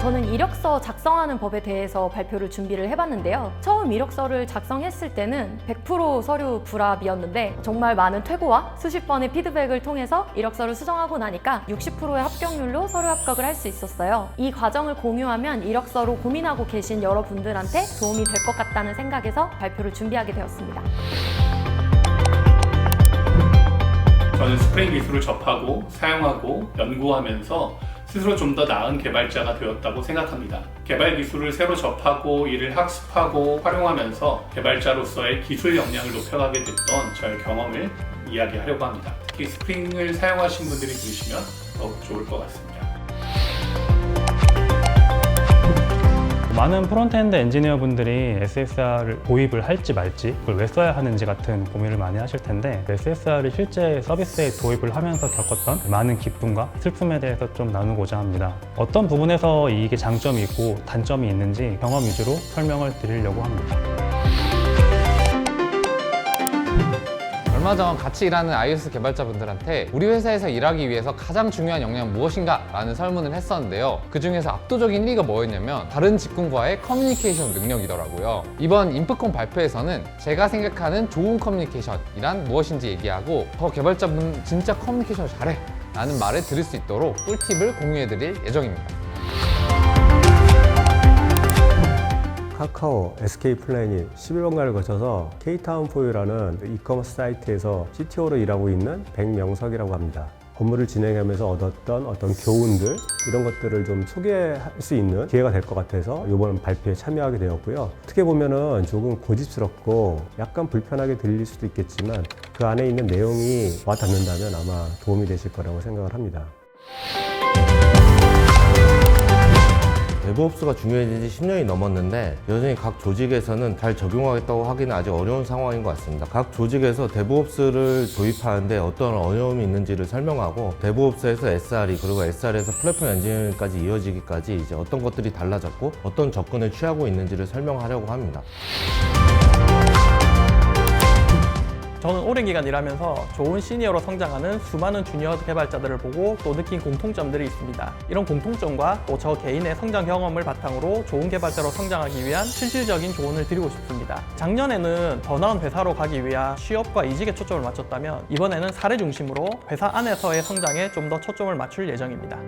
저는 이력서 작성하는 법에 대해서 발표를 준비를 해봤는데요. 처음 이력서를 작성했을 때는 100% 서류 불합이었는데 정말 많은 퇴고와 수십 번의 피드백을 통해서 이력서를 수정하고 나니까 60%의 합격률로 서류 합격을 할 수 있었어요. 이 과정을 공유하면 이력서로 고민하고 계신 여러분들한테 도움이 될 것 같다는 생각에서 발표를 준비하게 되었습니다. 저는 스프링 기술을 접하고 사용하고 연구하면서 스스로 좀 더 나은 개발자가 되었다고 생각합니다. 개발 기술을 새로 접하고 이를 학습하고 활용하면서 개발자로서의 기술 역량을 높여가게 됐던 저의 경험을 이야기하려고 합니다. 특히 스프링을 사용하신 분들이 들으시면 더욱 좋을 것 같습니다. 많은 프론트엔드 엔지니어 분들이 SSR을 도입을 할지 말지 그걸 왜 써야 하는지 같은 고민을 많이 하실 텐데 SSR을 실제 서비스에 도입을 하면서 겪었던 많은 기쁨과 슬픔에 대해서 좀 나누고자 합니다. 어떤 부분에서 이게 장점이 있고 단점이 있는지 경험 위주로 설명을 드리려고 합니다. 얼마 전 같이 일하는 iOS 개발자분들한테 우리 회사에서 일하기 위해서 가장 중요한 역량은 무엇인가? 라는 설문을 했었는데요. 그 중에서 압도적인 1위가 뭐였냐면 다른 직군과의 커뮤니케이션 능력이더라고요. 이번 인프콘 발표에서는 제가 생각하는 좋은 커뮤니케이션이란 무엇인지 얘기하고 더 개발자분 진짜 커뮤니케이션 잘해! 라는 말을 들을 수 있도록 꿀팁을 공유해드릴 예정입니다. 카카오 SK 플래닛 11번가를 거쳐서 K타운 포유라는 이커머스 사이트에서 CTO로 일하고 있는 백명석이라고 합니다. 업무를 진행하면서 얻었던 어떤 교훈들 이런 것들을 좀 소개할 수 있는 기회가 될 것 같아서 이번 발표에 참여하게 되었고요. 어떻게 보면은 조금 고집스럽고 약간 불편하게 들릴 수도 있겠지만 그 안에 있는 내용이 와 닿는다면 아마 도움이 되실 거라고 생각을 합니다. 데브옵스가 중요해진 지 10년이 넘었는데 여전히 각 조직에서는 잘 적용하겠다고 하기는 아직 어려운 상황인 것 같습니다. 각 조직에서 데브옵스를 도입하는데 어떤 어려움이 있는지를 설명하고 데브옵스에서 SRE 그리고 SR에서 플랫폼 엔지니어링까지 이어지기까지 이제 어떤 것들이 달라졌고 어떤 접근을 취하고 있는지를 설명하려고 합니다. 저는 오랜 기간 일하면서 좋은 시니어로 성장하는 수많은 주니어 개발자들을 보고 또 느낀 공통점들이 있습니다. 이런 공통점과 또 저 개인의 성장 경험을 바탕으로 좋은 개발자로 성장하기 위한 실질적인 조언을 드리고 싶습니다. 작년에는 더 나은 회사로 가기 위한 취업과 이직에 초점을 맞췄다면 이번에는 사례 중심으로 회사 안에서의 성장에 좀 더 초점을 맞출 예정입니다.